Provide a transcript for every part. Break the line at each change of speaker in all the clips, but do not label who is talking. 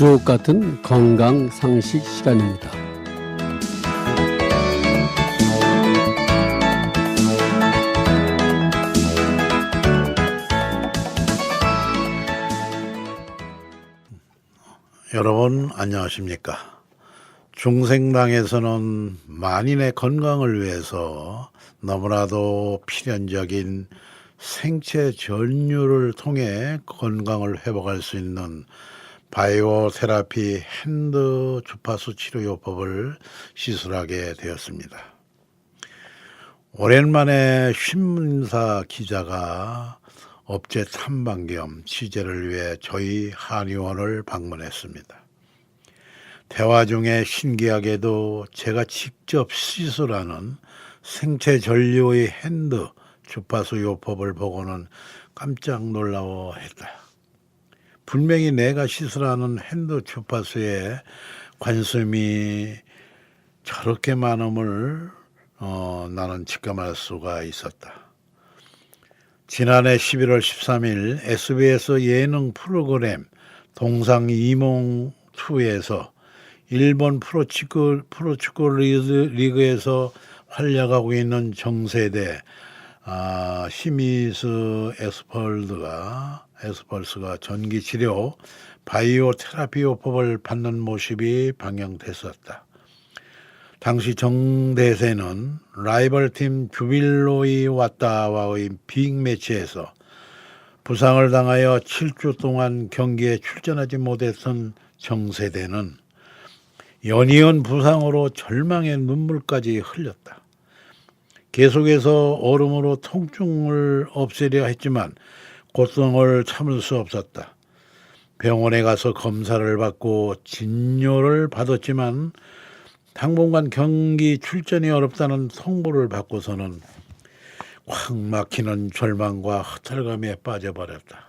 주옥 같은 건강 상식 시간입니다.
여러분 안녕하십니까? 중생당에서는 만인의 건강을 위해서 너무나도 필연적인 생체 전류를 통해 건강을 회복할 수 있는 바이오 테라피 핸드 주파수 치료요법을 시술하게 되었습니다. 오랜만에 신문사 기자가 업체 탐방 겸 취재를 위해 저희 한의원을 방문했습니다. 대화 중에 신기하게도 제가 직접 시술하는 생체 전류의 핸드 주파수 요법을 보고는 깜짝 놀라워했다. 분명히 내가 시술하는 핸드 주파수에 관심이 저렇게 많음을 어, 나는 직감할 수가 있었다. 지난해 11월 13일 SBS 예능 프로그램 동상 이몽 2에서 일본 프로축구 프로축구 리그, 리그에서 활약하고 있는 정세대 아, 히미스 에스펄드가 에스펄스가 전기 치료 바이오 테라피 요법을 받는 모습이 방영됐었다. 당시 정대세는 라이벌 팀 주빌로이 왔다와의 빅매치에서 부상을 당하여 7주 동안 경기에 출전하지 못했던 정세대는 연이은 부상으로 절망의 눈물까지 흘렸다. 계속해서 얼음으로 통증을 없애려 했지만 고통을 참을 수 없었다. 병원에 가서 검사를 받고 진료를 받았지만 당분간 경기 출전이 어렵다는 통보를 받고서는 확 막히는 절망과 허탈감에 빠져버렸다.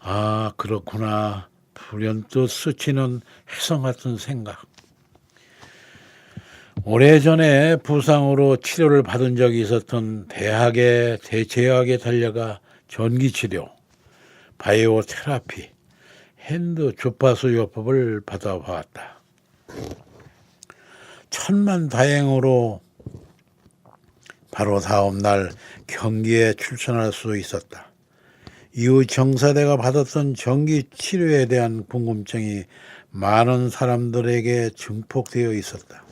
아, 그렇구나. 불현듯 스치는 해성 같은 생각. 오래전에 부상으로 치료를 받은 적이 있었던 대학의 대제학에 달려가 전기치료, 바이오 테라피, 핸드 주파수 요법을 받아봤다. 천만 다행으로 바로 다음 날 경기에 출전할 수 있었다. 이후 정사대가 받았던 전기 치료에 대한 궁금증이 많은 사람들에게 증폭되어 있었다.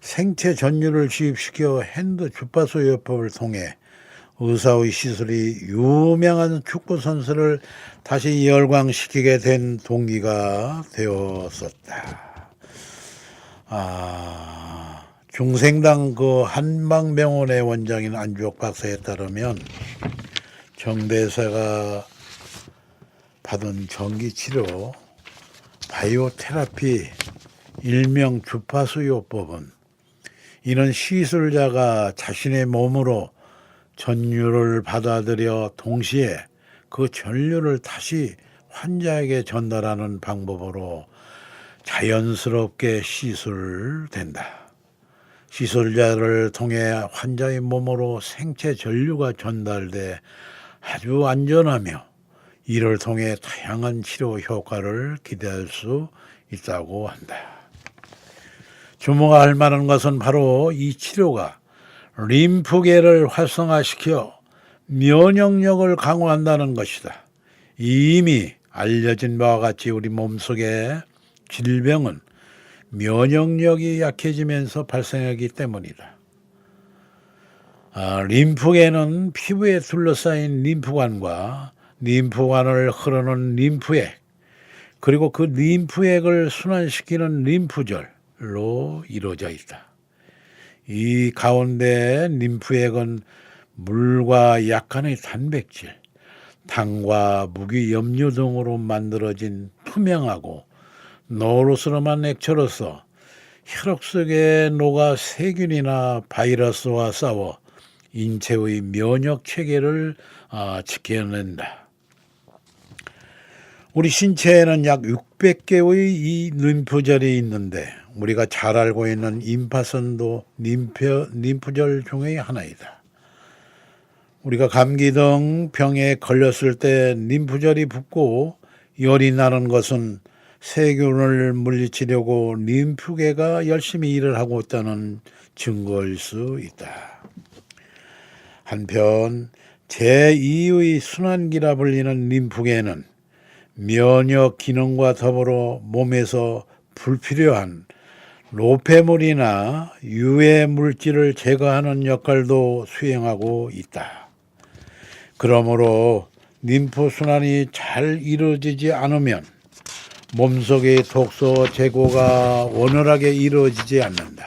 생체 전류를 주입시켜 핸드 주파수 요법을 통해 의사의 시술이 유명한 축구 선수를 다시 열광시키게 된 동기가 되었었다. 아, 중생당 그 한방병원의 원장인 안주옥 박사에 따르면 정대사가 받은 전기치료 바이오 테라피 일명 주파수 요법은 이는 시술자가 자신의 몸으로 전류를 받아들여 동시에 그 전류를 다시 환자에게 전달하는 방법으로 자연스럽게 시술된다. 시술자를 통해 환자의 몸으로 생체 전류가 전달돼 아주 안전하며 이를 통해 다양한 치료 효과를 기대할 수 있다고 한다. 주목할 만한 것은 바로 이 치료가 림프계를 활성화시켜 면역력을 강화한다는 것이다. 이미 알려진 바와 같이 우리 몸속에 질병은 면역력이 약해지면서 발생하기 때문이다. 아, 림프계는 피부에 둘러싸인 림프관과 림프관을 흐르는 림프액, 그리고 그 림프액을 순환시키는 림프절로 이루어져 있다. 이 가운데 림프액은 물과 약간의 단백질, 당과 무기 염류 등으로 만들어진 투명하고 노르스름한 액체로서 혈액 속에 녹아 세균이나 바이러스와 싸워 인체의 면역 체계를 아, 지켜낸다. 우리 신체에는 약 600개의 이 림프절이 있는데 우리가 잘 알고 있는 임파선도 림프, 림프절 중의 하나이다. 우리가 감기 등 병에 걸렸을 때 림프절이 붓고 열이 나는 것은 세균을 물리치려고 림프계가 열심히 일을 하고 있다는 증거일 수 있다. 한편 제2의 순환기라 불리는 림프계는 면역 기능과 더불어 몸에서 불필요한 노폐물이나 유해 물질을 제거하는 역할도 수행하고 있다. 그러므로 림프 순환이 잘 이루어지지 않으면 몸속의 독소 제거가 원활하게 이루어지지 않는다.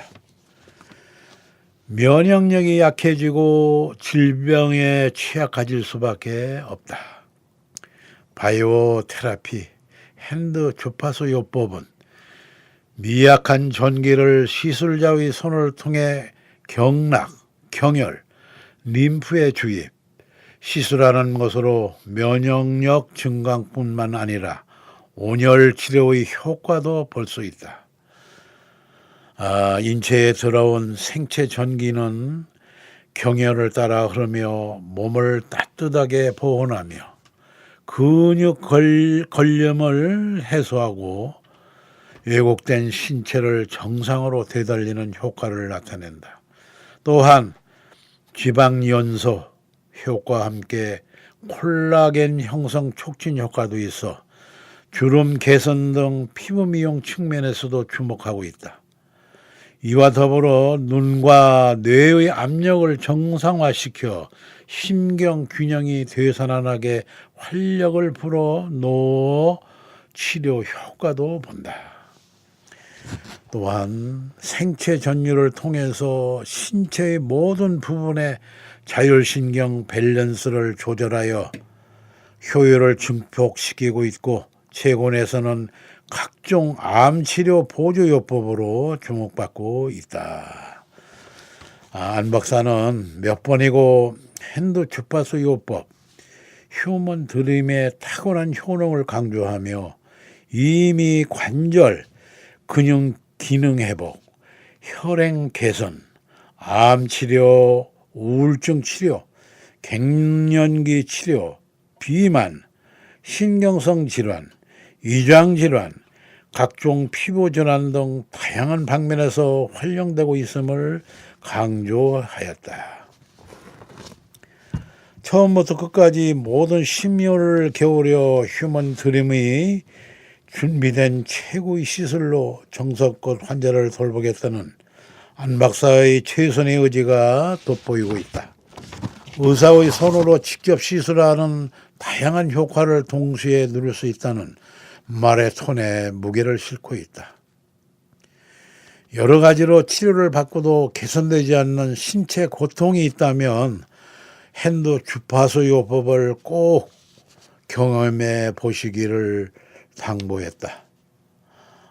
면역력이 약해지고 질병에 취약해질 수밖에 없다. 바이오 테라피, 핸드 주파수 요법은 미약한 전기를 시술자의 손을 통해 경락, 경혈, 림프에 주입, 시술하는 것으로 면역력 증강뿐만 아니라 온열 치료의 효과도 볼 수 있다. 아, 인체에 들어온 생체 전기는 경혈을 따라 흐르며 몸을 따뜻하게 보온하며 근육 걸, 걸염을 해소하고 왜곡된 신체를 정상으로 되돌리는 효과를 나타낸다. 또한 지방 연소 효과와 함께 콜라겐 형성 촉진 효과도 있어 주름 개선 등 피부 미용 측면에서도 주목하고 있다. 이와 더불어 눈과 뇌의 압력을 정상화시켜 심경 균형이 되살아나게 활력을 불어 놓어 치료 효과도 본다. 또한 생체 전율을 통해서 신체의 모든 부분에 자율신경 밸런스를 조절하여 효율을 증폭시키고 있고 최근에서는 각종 암 치료 보조 요법으로 주목받고 있다. 아, 안 박사는 몇 번이고 핸드 주파수 요법, 휴먼 드림의 탁월한 효능을 강조하며 이미 관절, 근육 기능 회복, 혈행 개선, 암 치료, 우울증 치료, 갱년기 치료, 비만, 신경성 질환, 위장 질환, 각종 피부 질환 등 다양한 방면에서 활용되고 있음을 강조하였다. 처음부터 끝까지 모든 심혈을 기울여 휴먼 드림이 준비된 최고의 시술로 정석껏 환자를 돌보겠다는 안 박사의 최선의 의지가 돋보이고 있다. 의사의 손으로 직접 시술하는 다양한 효과를 동시에 누릴 수 있다는 말의 톤에 무게를 싣고 있다. 여러 가지로 치료를 받고도 개선되지 않는 신체 고통이 있다면 핸드 주파수 요법을 꼭 경험해 보시기를 당부했다.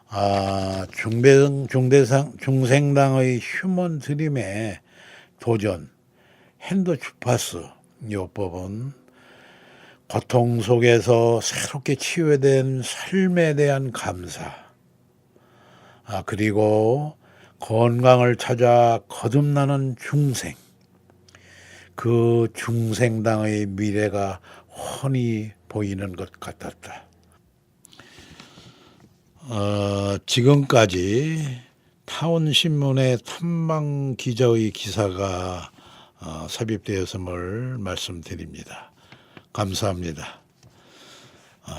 아, 중배당, 중대상, 중생당의 휴먼 드림의 도전, 핸드 주파수 요법은 고통 속에서 새롭게 치유된 삶에 대한 감사, 아, 그리고 건강을 찾아 거듭나는 중생, 그 중생당의 미래가 훤히 보이는 것 같았다. 어, 지금까지 타운신문의 탐방 기자의 기사가 어, 삽입되었음을 말씀드립니다. 감사합니다. 어,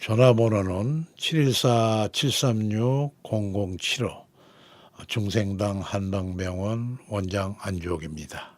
전화번호는 714-736-0075 중생당 한방병원 원장 안주옥입니다.